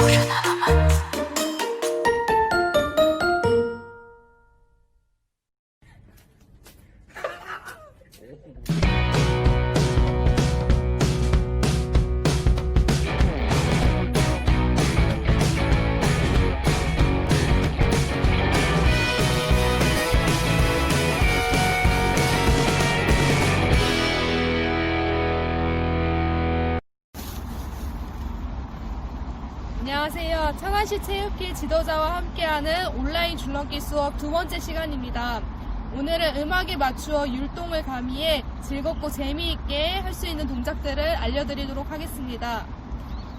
我真的很爱 안녕하세요. 창안시 체육회 지도자와 함께하는 온라인 줄넘기 수업 두 번째 시간입니다. 오늘은 음악에 맞추어 율동을 가미해 즐겁고 재미있게 할 수 있는 동작들을 알려드리도록 하겠습니다.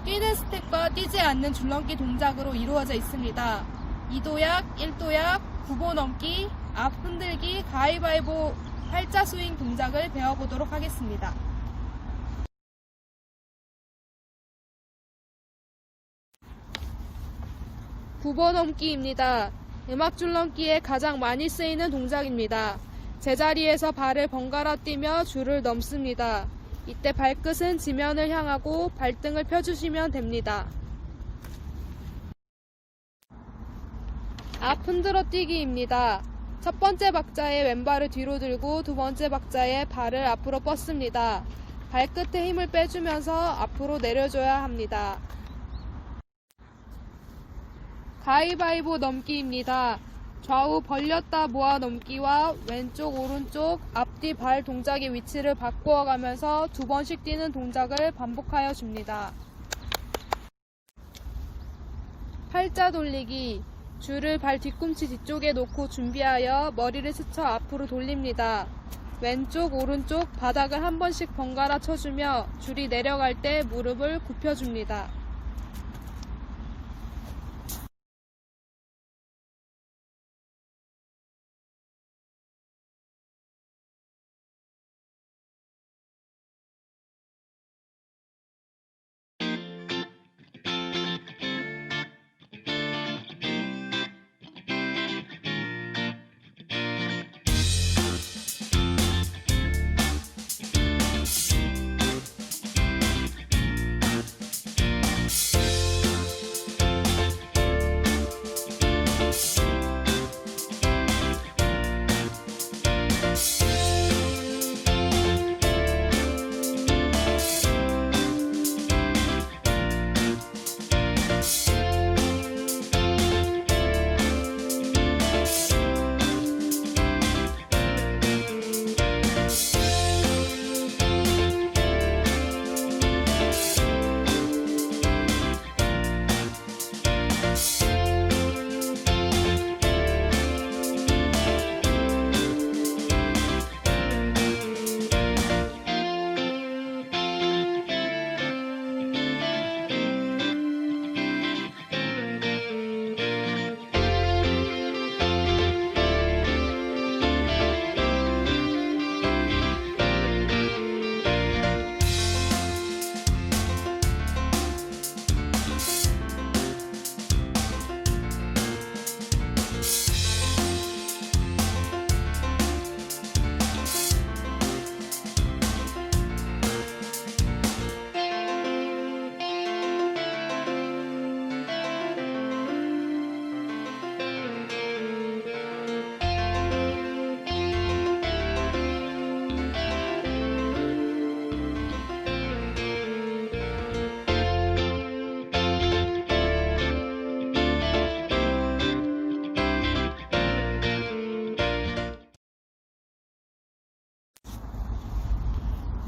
뛰는 스텝과 뛰지 않는 줄넘기 동작으로 이루어져 있습니다. 2도약, 1도약, 9보 넘기, 앞 흔들기, 가위바위보, 팔자 스윙 동작을 배워보도록 하겠습니다. 구보 넘기입니다. 음악 줄넘기에 가장 많이 쓰이는 동작입니다. 제자리에서 발을 번갈아 뛰며 줄을 넘습니다. 이때 발끝은 지면을 향하고 발등을 펴주시면 됩니다. 앞 흔들어 뛰기입니다. 첫 번째 박자에 왼발을 뒤로 들고 두 번째 박자에 발을 앞으로 뻗습니다. 발끝에 힘을 빼주면서 앞으로 내려줘야 합니다. 가위바위보 넘기입니다. 좌우 벌렸다 모아 넘기와 왼쪽 오른쪽 앞뒤 발 동작의 위치를 바꾸어 가면서 두 번씩 뛰는 동작을 반복하여 줍니다. 팔자 돌리기 줄을 발 뒤꿈치 뒤쪽에 놓고 준비하여 머리를 스쳐 앞으로 돌립니다. 왼쪽 오른쪽 바닥을 한 번씩 번갈아 쳐주며 줄이 내려갈 때 무릎을 굽혀줍니다.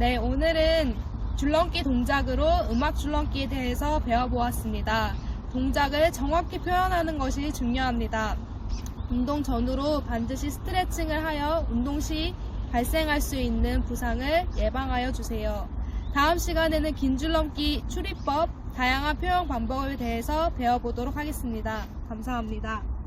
네, 오늘은 줄넘기 동작으로 음악 줄넘기에 대해서 배워보았습니다. 동작을 정확히 표현하는 것이 중요합니다. 운동 전후로 반드시 스트레칭을 하여 운동 시 발생할 수 있는 부상을 예방하여 주세요. 다음 시간에는 긴 줄넘기 추리법, 다양한 표현 방법에 대해서 배워보도록 하겠습니다. 감사합니다.